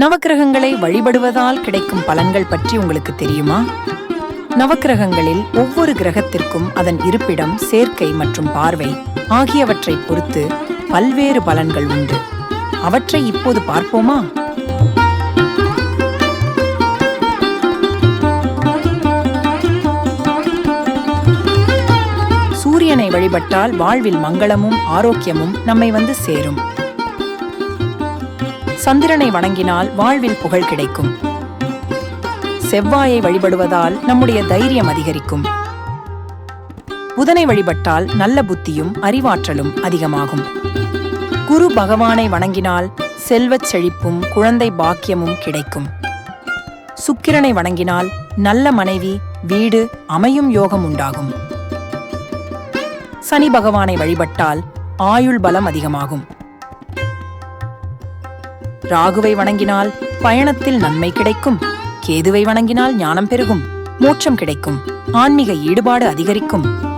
நவக்கிரகங்களை வழிபடுவதால் கிடைக்கும் பலன்கள் பற்றி உங்களுக்கு தெரியுமா? நவக்கிரகங்களில் ஒவ்வொரு கிரகத்திற்கும் அதன் இருப்பிடம் சேர்க்கை மற்றும் பார்வை ஆகியவற்றை பொறுத்து பல்வேறு பலன்கள் உண்டு. அவற்றை இப்போது பார்ப்போமா? சூரியனை வழிபட்டால் வாழ்வில் மங்களமும் ஆரோக்கியமும் நம்மை வந்து சேரும். சந்திரனை வணங்கினால் வாழ்வில் புகழ் கிடைக்கும். செவ்வாயை வழிபடுவதால் நம்முடைய தைரியம் அதிகரிக்கும். புதனை வழிபட்டால் நல்ல புத்தியும் அறிவாற்றலும் அதிகமாகும். குரு பகவானை வணங்கினால் செல்வச் செழிப்பும் குழந்தை பாக்கியமும் கிடைக்கும். சுக்கிரனை வணங்கினால் நல்ல மனைவி வீடு அமையும் யோகம் உண்டாகும். சனி பகவானை வழிபட்டால் ஆயுள் பலம் அதிகமாகும். ராகுவை வணங்கினால் பயணத்தில் நன்மை கிடைக்கும். கேதுவை வணங்கினால் ஞானம் பெருகும். மோட்சம் கிடைக்கும். ஆன்மீக ஈடுபாடு அதிகரிக்கும்.